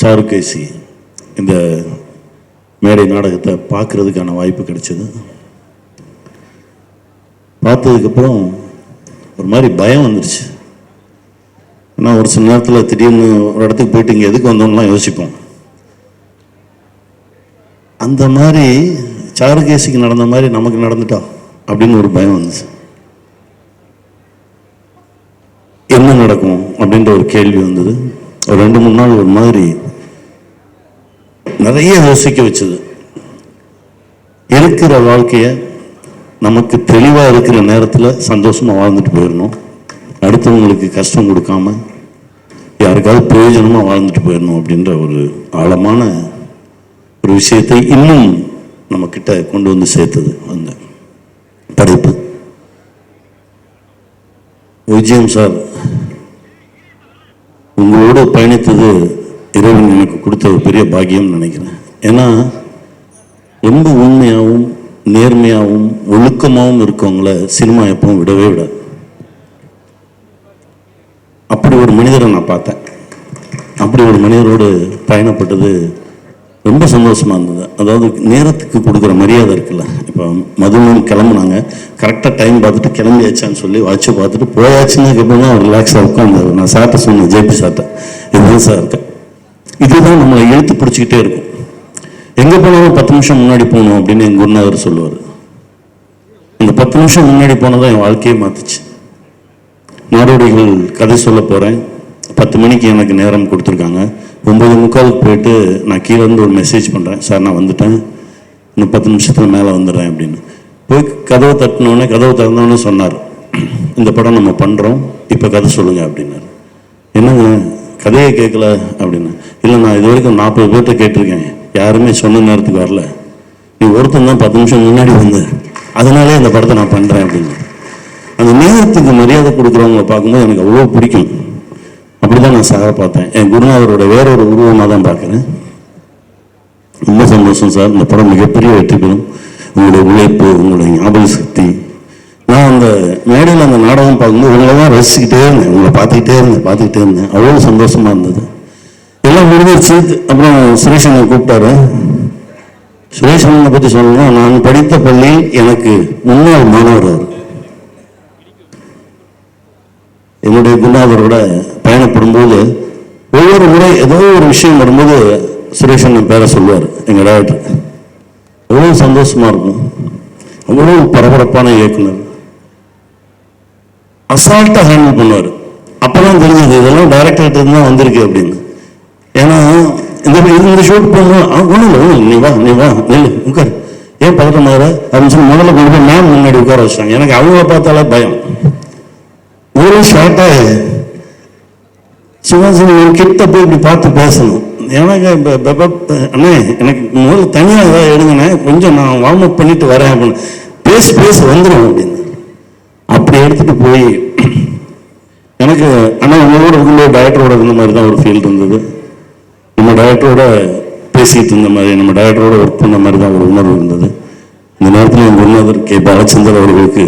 சாருகேசி இந்த மேடை நாடகத்தை பார்க்கறதுக்கான வாய்ப்பு கிடைச்சது. பார்த்ததுக்கப்புறம் ஒரு மாதிரி பயம் வந்துடுச்சு ஆனால் ஒரு சில நேரத்தில் திடீர்னு ஒரு இடத்துக்கு போயிட்டு இங்கே எதுக்கு வந்தோம்லாம் யோசிப்போம். அந்த மாதிரி சாருகேசிக்கு நடந்த மாதிரி நமக்கு நடந்துட்டா அப்படின்னு ஒரு பயம் வந்துச்சு. என்ன நடக்கும் அப்படின்ற ஒரு கேள்வி வந்தது. ஒரு ரெண்டு மூணு நாள் ஒரு மாதிரி நிறைய யோசிக்க வச்சது. இருக்கிற வாழ்க்கைய நமக்கு தெளிவா இருக்கிற நேரத்துல சந்தோஷமா வாழ்ந்துட்டு போயிடணும். அடுத்தவங்களுக்கு கஷ்டம் கொடுக்காம யாருக்காவது பிரயோஜனமா வாழ்ந்துட்டு போயிடணும் அப்படின்ற ஒரு ஆழமான ஒரு விஷயத்தை இன்னும் நம்ம கிட்ட கொண்டு வந்து சேர்த்தது அந்த படைப்பு. விஜயம் சார் உங்களோடு பயணித்தது இறைவன் எனக்கு கொடுத்த ஒரு பெரிய பாக்கியம்னு நினைக்கிறேன். ஏன்னா ரொம்ப உண்மையாகவும் நேர்மையாகவும் ஒழுக்கமாகவும் இருக்கவங்கள சினிமா எப்பவும் விடவே விடாது. அப்படி ஒரு மனிதரை நான் பார்த்தேன். அப்படி ஒரு மனிதரோடு பயணப்பட்டது ரொம்ப சந்தோஷமாக இருந்தது. அதாவது நேரத்துக்கு கொடுக்குற மரியாதை இருக்குல்ல. இப்போ மதுவும் கிளம்புனாங்க. கரெக்டாக டைம் பார்த்துட்டு கிளம்பியாச்சான்னு சொல்லி வாட்சை பார்த்துட்டு போயாச்சுன்னு அப்புறம் தான் ரிலாக்ஸாக உட்காந்து நான் சார்ட்ட சொன்னேன் ஜேபி சார்ட்ட. இதுதான் சார்? இருக்கேன் இதுதான் நம்மளை இழுத்து பிடிச்சிக்கிட்டே இருக்கும். எங்கே போனாலும் பத்து நிமிஷம் முன்னாடி போகணும் அப்படின்னு எங்கள் குருநாதர் சொல்லுவார். இந்த பத்து நிமிஷம் முன்னாடி போனதான் என் வாழ்க்கையே மாற்றுச்சு நாடோடிகள் கதை சொல்ல போகிறேன் பத்து மணிக்கு எனக்கு நேரம் கொடுத்துருக்காங்க. ஒம்பது முக்காலுக்கு போயிட்டு நான் கீழே இருந்து ஒரு மெசேஜ் பண்ணுறேன் சார் நான் வந்துட்டேன். இன்னும் பத்து நிமிஷத்தில் மேலே வந்துடுறேன் அப்படின்னு. போய் கதவை தட்டினோடனே கதவை திறந்தோடனே சொன்னார் இந்த படம் நம்ம பண்ணுறோம் இப்போ கதை சொல்லுங்கள் அப்படின்னாரு. என்னங்க? கதையை கேட்கல அப்படின்னு. இல்லை நான் இது வரைக்கும் நாற்பது பேர்கிட்ட கேட்டிருக்கேன். யாருமே சொன்ன நேரத்துக்கு வரல. நீ ஒருத்தன் தான் பத்து நிமிஷம் முன்னாடி வந்து. அதனாலே இந்த படத்தை நான் பண்ணுறேன் அப்படின்னு. அந்த நேரத்துக்கு மரியாதை கொடுக்குறவங்கள பார்க்கும்போது எனக்கு அவ்வளோ பிடிக்கும். அப்படி தான் நான் சாரை பார்த்தேன். என் குருநாதரோட வேற ஒரு உருவமாக தான் பார்க்குறேன். ரொம்ப சந்தோஷம் சார். இந்த படம் மிகப்பெரிய வெற்றி பெறும். உங்களுடைய உழைப்பு உங்களுடைய ஞாபக சக்தி நான் அந்த மேடையில் அந்த நாடகம் பார்க்கும்போது உங்களை தான் ரசிச்சுக்கிட்டே இருந்தேன். உங்களை பார்த்துக்கிட்டே இருந்தேன் பார்த்துக்கிட்டே இருந்தேன். அவ்வளோ சந்தோஷமா இருந்தது. எல்லாம் முடிஞ்சிருச்சு. அப்புறம் சுரேஷனை கூப்பிட்டாரு. சுரேஷனை பற்றி சொல்லணும்னா நான் படித்த பள்ளி எனக்கு முன்னாள் மாணவர் அவர். என்னுடைய குருநாதரோட பயணப்படும்போது ஒவ்வொரு முறை ஏதோ ஒரு விஷயம் வரும்போது சுரேஷன் பேரை சொல்லுவார் எங்கள் டைரக்டர் எவ்வளோ சந்தோஷமா இருக்கும். அவ்வளோ பரபரப்பான இயக்குனர். அசால்ட்டாக ஹேண்டில் பண்ணுவார். அப்பதான் தெரிஞ்சது இதெல்லாம் டேரக்டர்கிட்ட இருந்து தான் வந்திருக்கு அப்படின்னு. ஏன்னா இந்த இந்த ஷூட் பண்ணுவோம் ஒன்றும் இல்லை ஒன்றும் நீ வா நீ வா நெல் உட்கார். ஏன் பதட்டமாகற அப்படின்னு சொல்லி முதல்ல கொண்டு போய் மேம் முன்னாடி உட்கார வச்சாங்க எனக்கு அவங்கள பார்த்தாலே பயம். ஒரு ஷார்ட்டாக சிவாஜி கிட்ட போய் இப்படி பார்த்து பேசணும். எனக்கு அண்ணே எனக்கு முதல்ல தனியாக ஏதாவது எடுங்கண்ணே. கொஞ்சம் நான் வார்ம் அப் பண்ணிட்டு வரேன் அப்படின்னு. பேசி பேசி வந்துடும் அப்படின்னு. எடுத்துகிட்டு போய் எனக்கு ஆனால் உங்களோட இருக்கும்போது டைரக்டரோட இருந்த மாதிரி தான் ஒரு ஃபீல் இருந்தது. நம்ம டைரக்டரோட பேசிட்டு இருந்த மாதிரி நம்ம டைரக்டரோட ஒர்க் பண்ண மாதிரி தான் ஒரு உணர்வு இருந்தது. இந்த நேரத்தில் என் குருநாதர் கே. பாலச்சந்தர் அவர்களுக்கு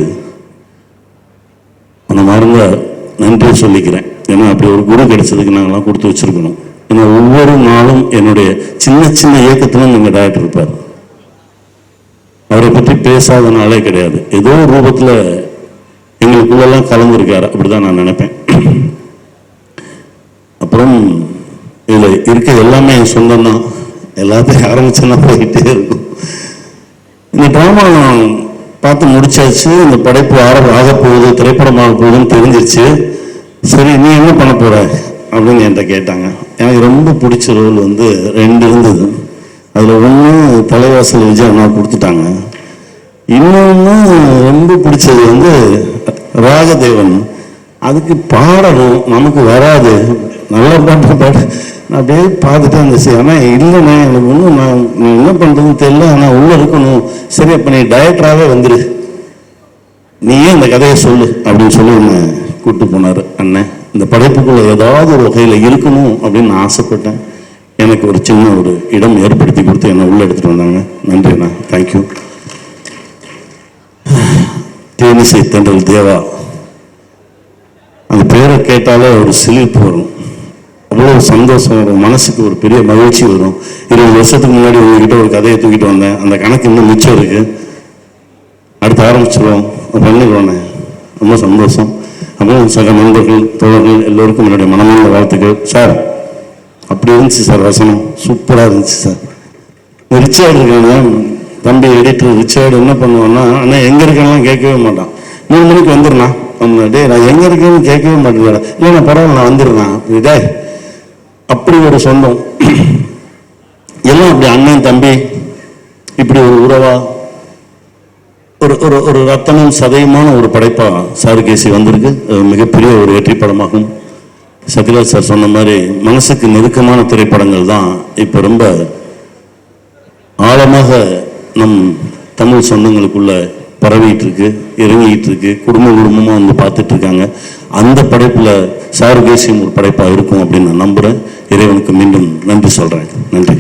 அந்த மறந்த நன்றி சொல்லிக்கிறேன். ஏன்னா அப்படி ஒரு குரு கிடைச்சதுக்கு நாங்களாம் கொடுத்து வச்சுருக்கணும். ஏன்னா ஒவ்வொரு நாளும் என்னுடைய சின்ன சின்ன இயக்கத்திலும் எங்கள் டைரக்டர் இருப்பார். அவரை பற்றி பேசாத நாளே கிடையாது. ஏதோ ஒரு ரூபத்தில் எங்களுக்குள்ளெல்லாம் கலந்துருக்காரு அப்படிதான் நான் நினைப்பேன். அப்புறம் இதில் இருக்க எல்லாமே என் சொந்தம் தான். எல்லாத்தையும் ஆரம்பிச்சேன்னா போயிட்டே இருக்கும். இந்த ட்ராமா பார்த்து முடிச்சாச்சு. இந்த படைப்பு ஆர ஆக போகுது திரைப்படமாக போகுதுன்னு தெரிஞ்சிருச்சு. சரி நீ என்ன பண்ண போகிற அப்படின்னு என்கிட்ட கேட்டாங்க. எனக்கு ரொம்ப பிடிச்ச ரோல் வந்து ரெண்டு இருந்தது. அதில் ஒன்று தலைவாசல் விஜய் அண்ணா கொடுத்துட்டாங்க. இன்னொன்று ரொம்ப பிடிச்சது வந்து ராகதேவன் அதுக்கு பாடணும் நமக்கு வராது. நல்ல பாட்டு பாடு நான் அப்படியே பார்த்துட்டே இருந்துச்சு ஆனால் இல்லைண்ணே எனக்கு ஒன்றும் நான் என்ன பண்ணுறதுன்னு தெரியல. ஆனால் உள்ளே இருக்கணும். சரி அப்போ நீ டைரக்டராகவே வந்துடு நீயே இந்த கதையை சொல்லு? அப்படின்னு சொல்லி என்னை கூப்பிட்டு போனார் அண்ணன். இந்த படைப்புக்குள்ள ஏதாவது ஒரு வகையில் இருக்கணும் அப்படின்னு நான் ஆசைப்பட்டேன். எனக்கு ஒரு சின்ன ஒரு இடம் ஏற்படுத்தி கொடுத்து என்னை உள்ளே எடுத்துகிட்டு வந்தாங்க. நன்றி அண்ணா தேங்க்யூ தேனிசை தென்றல் தேவா. அந்த பேரை கேட்டாலே ஒரு சிலிர்ப்பு வரும். அவ்வளோ சந்தோஷம் வரும். மனசுக்கு ஒரு பெரிய மகிழ்ச்சி வரும். இருபது வருஷத்துக்கு முன்னாடி உங்ககிட்ட ஒரு கதையை தூக்கிட்டு வந்தேன். அந்த கணக்கு இன்னும் மிச்சம் இருக்கு. அடுத்து ஆரம்பிச்சிருவோம். பண்ணிடுவோண்ணே ரொம்ப சந்தோஷம். அப்புறம் சக நண்பர்கள் தோழர்கள் எல்லோருக்கும் என்னுடைய மனமார்ந்த வாழ்த்துக்கள். சார் அப்படி இருந்துச்சு சார் வசனம். சூப்பராக இருந்துச்சு சார் இந்த ரிச்சர்டு தம்பி எடிட்டர் ரிச்சர்டு என்ன பண்ணுவோன்னா ஆனால் எங்கே இருக்கேன்லாம் கேட்கவே மாட்டான். மூணு மணிக்கு வந்துடுண்ணா. அவனை டே நான் எங்கே இருக்கேன்னு கேட்கவே மாட்டேங்கிறா இல்லை நான் பரவாயில்ல நான் வந்துடுறேன். இதே அப்படி ஒரு சொந்தம். எல்லாம் அப்படி அண்ணன் தம்பி இப்படி ஒரு உறவா? ஒரு ஒரு ஒரு ரத்தனம் சதயமான ஒரு படைப்பா சாருகேசி வந்திருக்கு. அது மிகப்பெரிய ஒரு வெற்றி படமாகும். சத்யராஜ் சார் சொன்ன மாதிரி மனசுக்கு நெருக்கமான திரைப்படங்கள் தான் இப்போ ரொம்ப ஆழமாக நம் தமிழ் சொந்தங்களுக்குள்ள பரவிட்டு இருக்கு இறங்கிட்டு இருக்கு குடும்ப குடும்பமாக வந்து பார்த்துட்டு இருக்காங்க அந்த படைப்பில் சாருகேசியம் ஒரு படைப்பாக இருக்கும் அப்படின்னு நான் நம்புகிறேன் இறைவனுக்கு மீண்டும் நன்றி சொல்கிறேன் நன்றி.